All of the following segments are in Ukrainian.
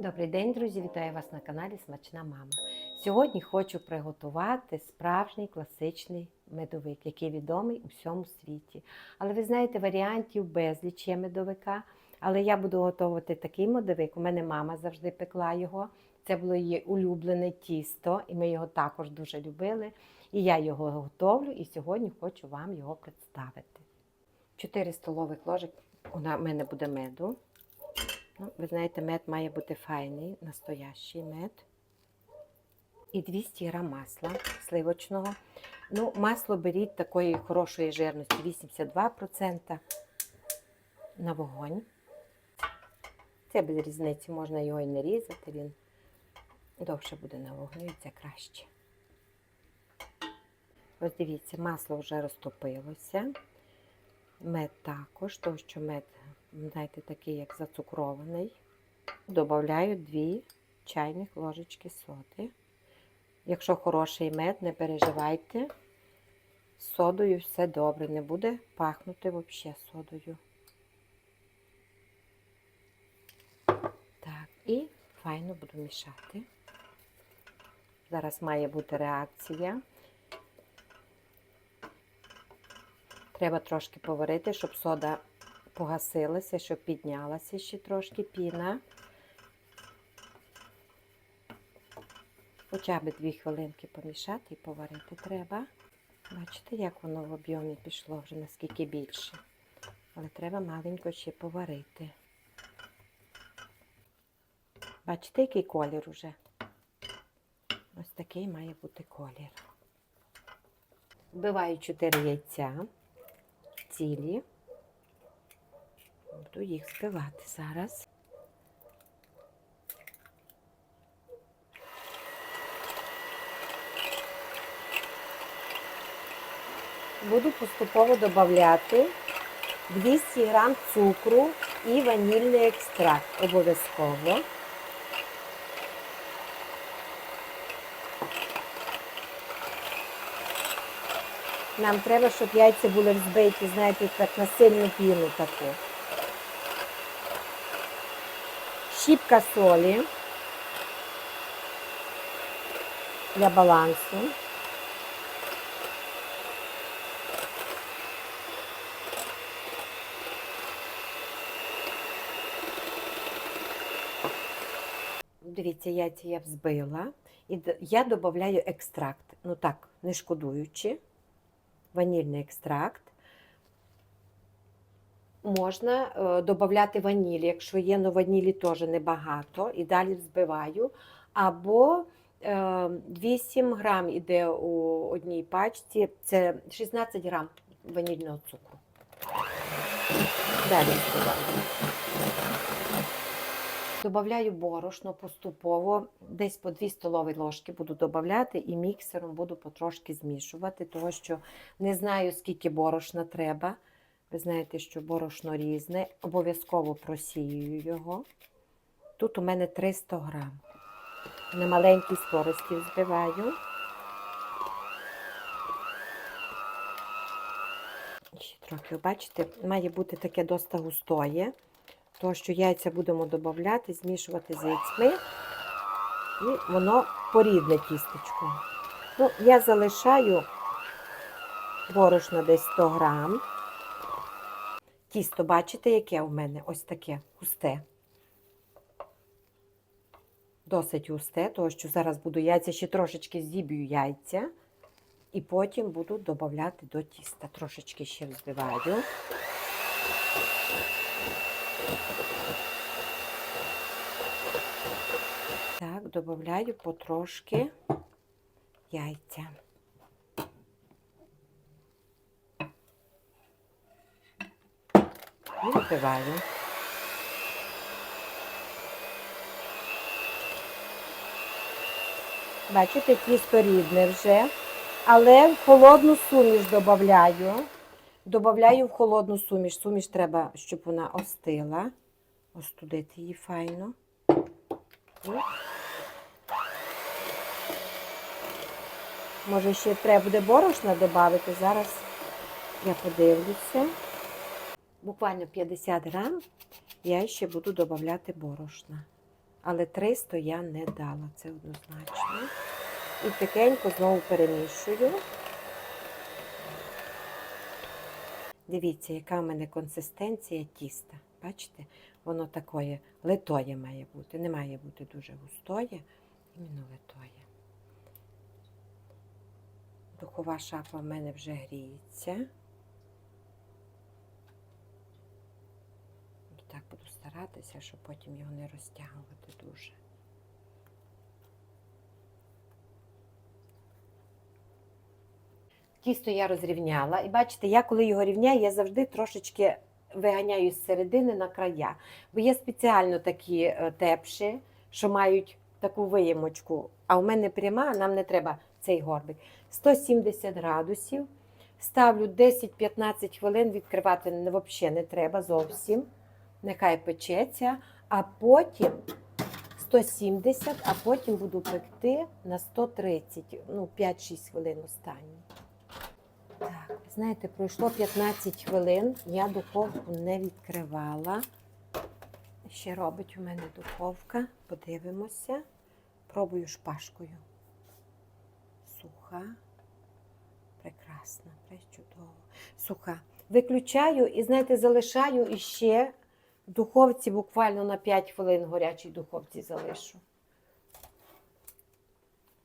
Добрий день, друзі! Вітаю вас на каналі Смачна Мама. Сьогодні хочу приготувати справжній класичний медовик, який відомий у всьому світі. Але ви знаєте, варіантів безліч є медовика. Але я буду готувати такий медовик. У мене мама завжди пекла його. Це було її улюблене тісто, і ми його також дуже любили. І я його готовлю, і сьогодні хочу вам його представити. 4 столових ложок у мене буде меду. Ну, ви знаєте, мед має бути файний, настоящий мед. І 200 грам масла сливочного. Ну, масло беріть такої хорошої жирності 82% на вогонь. Це без різниці, можна його і не різати, він довше буде на вогню і це краще. Ось дивіться, масло вже розтопилося. Мед також, тому що мед знаєте, такий, як зацукрований. Добавляю 2 чайних ложечки соди. Якщо хороший мед, не переживайте, з содою все добре, не буде пахнути взагалі содою. Так, і файно буду мішати. Зараз має бути реакція. Треба трошки поварити, щоб сода погасилася, щоб піднялася ще трошки піна. Хоча б дві хвилинки помішати і поварити треба. Бачите, як воно в об'ємі пішло вже наскільки більше. Але треба маленько ще поварити. Бачите, який колір уже? Ось такий має бути колір. Вбиваю 4 яйця цілі. Буду їх збивати зараз. Буду поступово додати 200 г цукру і ванільний екстракт обов'язково. Нам треба, щоб яйця були взбиті, знаєте, так на сильну піну таку. Щіпка солі для балансу. Дивіться, яйця я взбила. І я додаю екстракт. Ну так, не шкодуючи. Ванільний екстракт. Можна е, додати ваніль, якщо є, але ванілі теж небагато. І далі взбиваю. Або е, 8 грам іде у одній пачці, це 16 грам ванільного цукру. Далі взбиваю. Добавляю борошно поступово, десь по 2 столові ложки буду додавати і міксером буду потрошки змішувати, тому що не знаю, скільки борошна треба. Ви знаєте, що борошно різне. Обов'язково просіюю його. Тут у мене 300 грам. На маленькій скорості взбиваю. Ще трохи, бачите, має бути таке доста густоє. Тому що яйця будемо додати, змішувати з яйцями, і воно порідне тістечко. Ну, я залишаю борошно десь 100 грам. Тісто, бачите, яке у мене? Ось таке густе. Досить густе, тому що зараз буду яйця ще трошечки зіб'ю яйця. І потім буду додати до тіста. Трошечки ще взбиваю. Так, додаю потрошки яйця. І вбиваю. Бачите, тісто рідне вже, але в холодну суміш додаю. Добавляю в холодну суміш. Суміш треба, щоб вона остила. Остудити її файно. Може, ще треба буде борошна додати. Зараз я подивлюся. Буквально 50 грам я ще буду додати борошна. але 300 я не дала, це однозначно. І тихенько знову перемішую. Дивіться, яка в мене консистенція тіста. Бачите, воно такое литоє має бути. Не має бути дуже густоє, іменно литоє. Духова шафа в мене вже гріється. Так буду старатися, щоб потім його не розтягувати дуже. Тісто я розрівняла. І бачите, я коли його рівняю, я завжди трошечки виганяю з середини на края. Бо є спеціально такі е, тепші, що мають таку виємочку. А у мене пряма, нам не треба цей горбик. 170 градусів. Ставлю 10-15 хвилин, відкривати взагалі не треба зовсім. Нехай печеться, а потім 170, а потім буду пекти на 130, ну 5-6 хвилин останні. Так, знаєте, пройшло 15 хвилин, я духовку не відкривала. Ще робить у мене духовка. Подивимося. Пробую шпажкою. Суха. Прекрасна, пречудово. Суха. Виключаю і, знаєте, залишаю іще в духовці буквально на 5 хвилин в гарячій духовці залишу.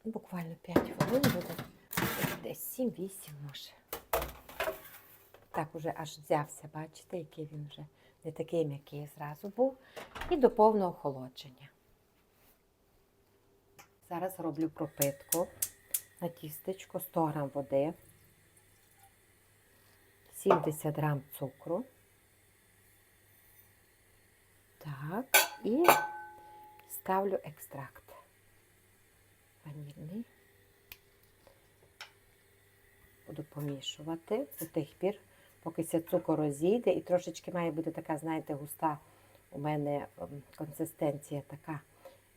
Буквально 5 хвилин буде. Десь 7-8 може. Так уже аж взявся, бачите, який він вже не такий м'який зразу був. І до повного охолодження. Зараз роблю пропитку на тістечко 100 г води, 70 г цукру. Так, і ставлю екстракт. Ванільний. Буду помішувати до тих пір, поки ця цукор розійде, і трошечки має бути така, знаєте, густа. У мене ем, консистенція така,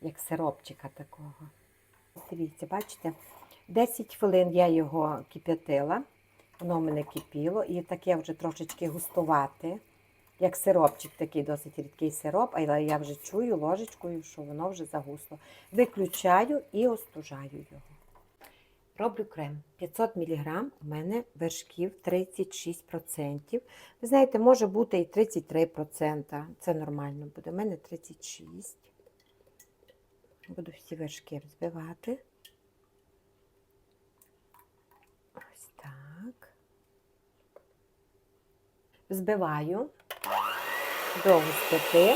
як сиропчика такого. Дивіться, бачите, 10 хвилин я його кип'ятила, воно в мене кипіло, і таке вже трошечки густувати, як сиропчик, такий досить рідкий сироп, але я вже чую ложечкою, що воно вже загусло. Виключаю і остужаю його. Роблю крем. 500 мг у мене вершків 36%. Ви знаєте, може бути і 33%. Це нормально буде. У мене 36%. Буду всі вершки взбивати. Ось так. Взбиваю до густоти.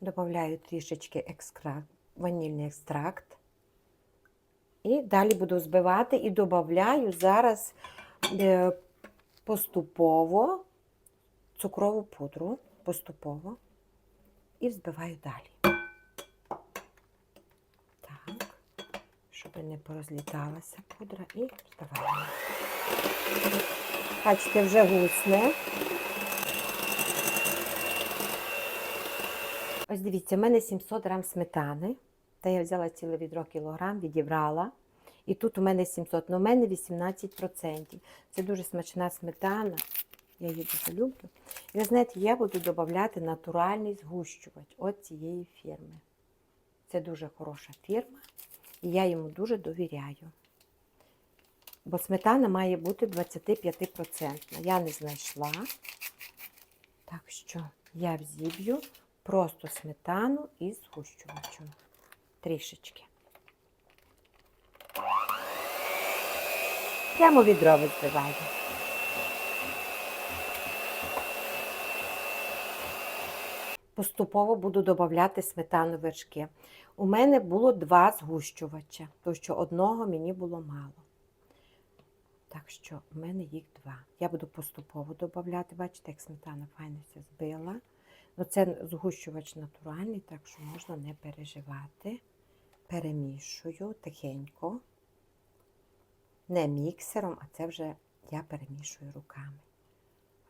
Добавляю трішечки екстракт, ванільний екстракт. І далі буду збивати і додаю зараз е, поступово цукрову пудру, поступово, і взбиваю далі. Так, щоб не порозліталася пудра, і вставаємо. Бачите, вже гусне. Ось дивіться, в мене 700 грам сметани. Та я взяла ціле відро кілограм, відібрала. І тут у мене 700, але у мене 18%. Це дуже смачна сметана. Я її дуже люблю. І ви знаєте, я буду додавати натуральний згущувач от цієї фірми. Це дуже хороша фірма, і я йому дуже довіряю. Бо сметана має бути 25%. Я не знайшла. Так що я взіб'ю просто сметану із згущувачем. Трішечки. Прямо відро відбиваю. Поступово буду додавати сметану вершки. У мене було два згущувача, тому що одного мені було мало. Так що в мене їх два. Я буду поступово додавати. Бачите, як сметана файно все збила. Ну, це згущувач натуральний, так що можна не переживати. Перемішую тихенько. Не міксером, а це вже я перемішую руками.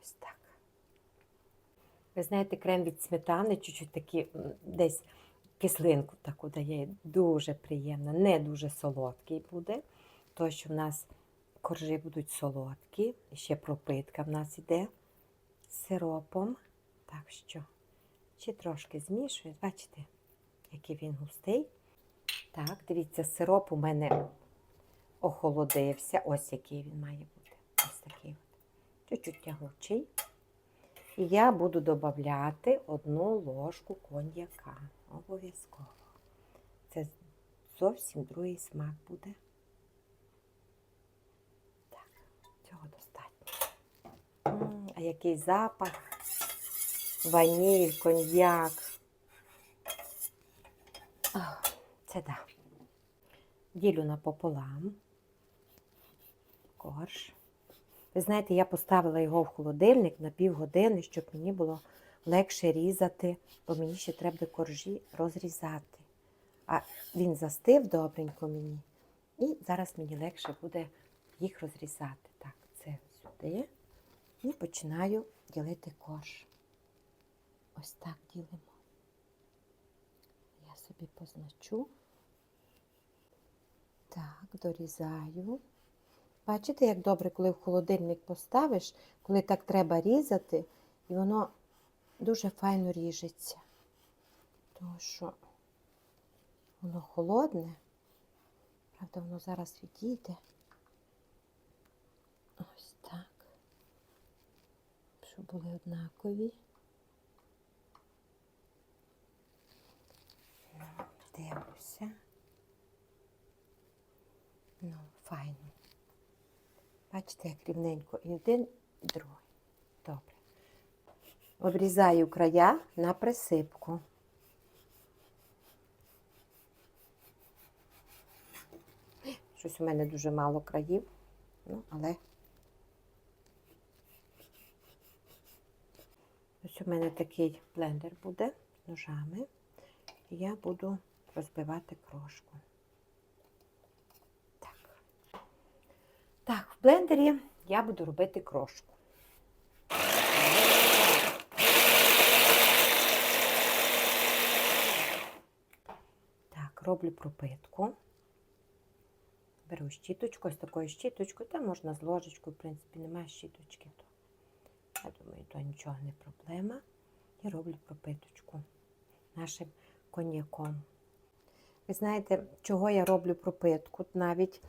Ось так. Ви знаєте, крем від сметани, чуть-чуть такий м, десь кислинку таку дає, дуже приємно, не дуже солодкий буде, тому що в нас коржі будуть солодкі, ще пропитка в нас іде з сиропом. Так що ще трошки змішую. Бачите, який він густий. Так, дивіться, сироп у мене охолодився. Ось який він має бути. Ось такий. Чуть-чуть тягучий. І я буду додати одну ложку коньяка. Обов'язково. Це зовсім другий смак буде. Так, цього достатньо. А який запах? Ваніль, коньяк. Ах, Це да. Ділю напополам. Корж. Ви знаєте, я поставила його в холодильник на півгодини, щоб мені було легше різати, бо мені ще треба буде коржі розрізати. А він застив добренько мені. І зараз мені легше буде їх розрізати. Так, це сюди. І починаю ділити корж. Ось так ділимо. Я собі позначу. Так, дорізаю. Бачите, як добре, коли в холодильник поставиш, коли так треба різати, і воно дуже файно ріжеться. Тому що воно холодне, правда, воно зараз відійде. Ось так. Щоб були однакові. Ну, Дивлюся. Ну, файно. Бачите, як рівненько і один, і другий. Добре. Обрізаю края на присипку. Щось у мене дуже мало країв, ну, але ось у мене такий блендер буде з ножами. І я буду розбивати крошку. Так. Так, в блендері я буду робити крошку. Так, роблю пропитку. Беру щіточку, ось такою щіточкою, та можна з ложечкою, в принципі, немає щіточки. То, я думаю, то нічого не проблема. І роблю пропиточку нашим коньяком. Ви знаєте, чого я роблю пропитку? Навіть,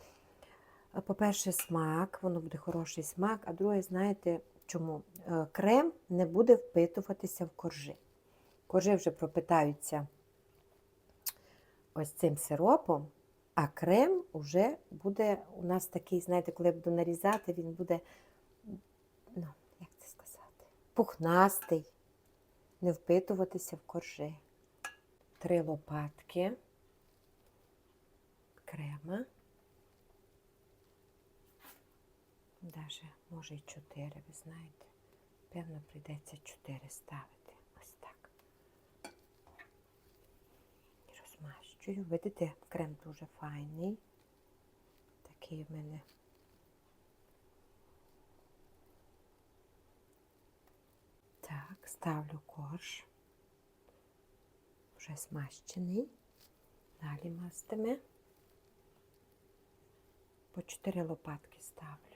по-перше, смак, воно буде хороший смак, а друге, знаєте, чому? Е, Крем не буде впитуватися в коржі. Коржі вже пропитаються ось цим сиропом, а крем вже буде у нас такий, знаєте, коли я буду нарізати, він буде, ну, як це сказати, пухнастий, не впитуватися в коржі. Три лопатки крема. Даже, може, і чотири, ви знаєте. Певно, прийдеться чотири ставити. Ось так. І розмащую. Видите, крем дуже файний. Такий в мене. Так, ставлю корж. Вже смащений. Далі мастиме. По 4 лопатки ставлю.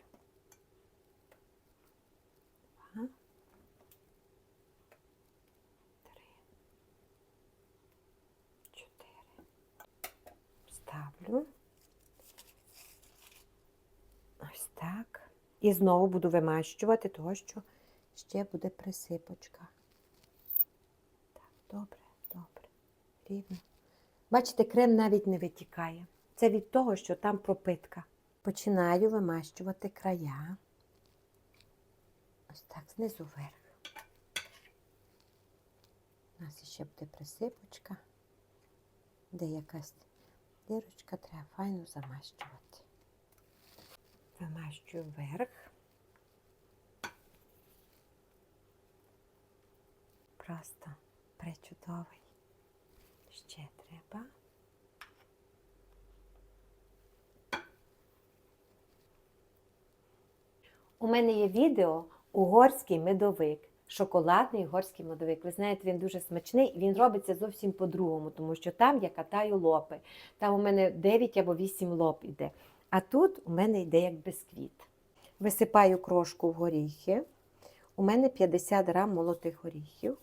Два. Три. Чотири. Ставлю. Ось так. І знову буду вимащувати, того що ще буде присипочка. Так, добре, добре. Рівно. Бачите, крем навіть не витікає. Це від того, що там пропитка. Починаю вимащувати края. Ось так, знизу вверх. У нас ще буде присипочка, де якась дірочка, треба файно замащувати. Вимащую вверх. Просто пречудовий. Ще треба. У мене є відео угорський медовик. шоколадний угорський медовик. Ви знаєте, він дуже смачний він робиться зовсім по-другому, тому що там я катаю лопи. Там у мене 9 або 8 лоп іде. А тут у мене йде як бисквіт. Висипаю крошку в горіхи. У мене 50 грам молотих горіхів.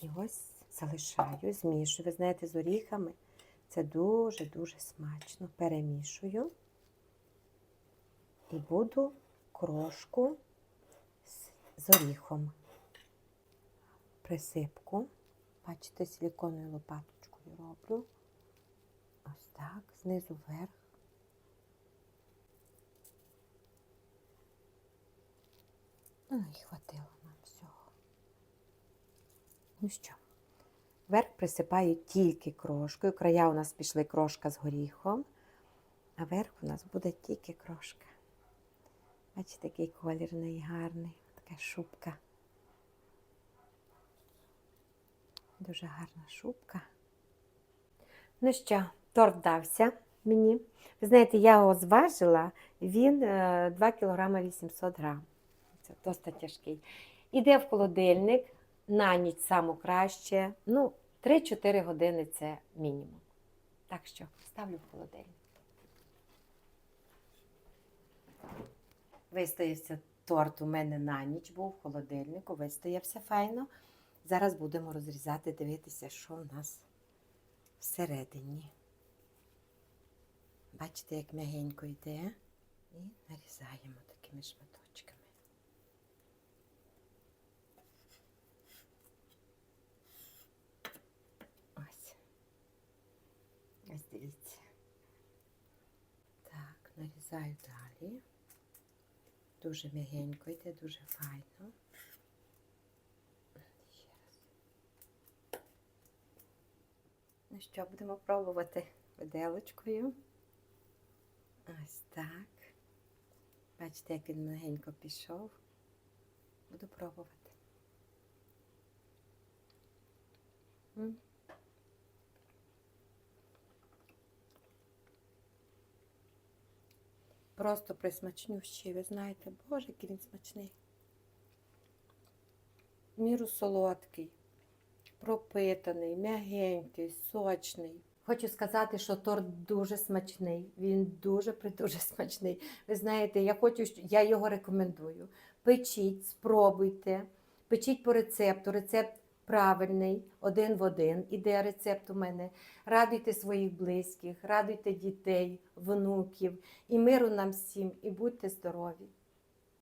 І ось залишаю, змішую. Ви знаєте, з оріхами це дуже-дуже смачно. Перемішую і буду крошку з, оріхом. Присипку. Бачите, силіконною лопаточкою роблю. Ось так, знизу вверх. Ну і хватило нам всього. Ну що, верх присипаю тільки крошкою. Края у нас пішли крошка з горіхом, а верх у нас буде тільки крошка. Бачите, який колір гарний, така шубка. Дуже гарна шубка. Ну що, торт дався мені. Ви знаєте, я його зважила, він е, 2 кг 800 грам. Це досить тяжкий. Іде в холодильник на ніч саме краще. Ну, 3-4 години це мінімум. Так що ставлю в холодильник. Вистоявся торт у мене на ніч, був в холодильнику, вистоявся файно. Зараз будемо розрізати, дивитися, що в нас всередині. Бачите, як м'ягенько йде. І нарізаємо такими шматочками. Ось. Ось дивіться. Так, нарізаю далі. Дуже м'ягенько йде, дуже файно. Ще раз. Ну що, будемо пробувати виделочкою. Ось так. Бачите, як він легенько пішов. Буду пробувати. Просто присмачнющий, ви знаєте, боже, який він смачний. Міру солодкий, пропитаний, м'ягенький, сочний. Хочу сказати, що торт дуже смачний. Він дуже дуже смачний. Ви знаєте, я хочу, я його рекомендую. Печіть, спробуйте, печіть по рецепту. Рецепт правильний, один в один. Іде рецепт у мене. Радуйте своїх близьких, радуйте дітей, внуків. І миру нам всім, і будьте здорові.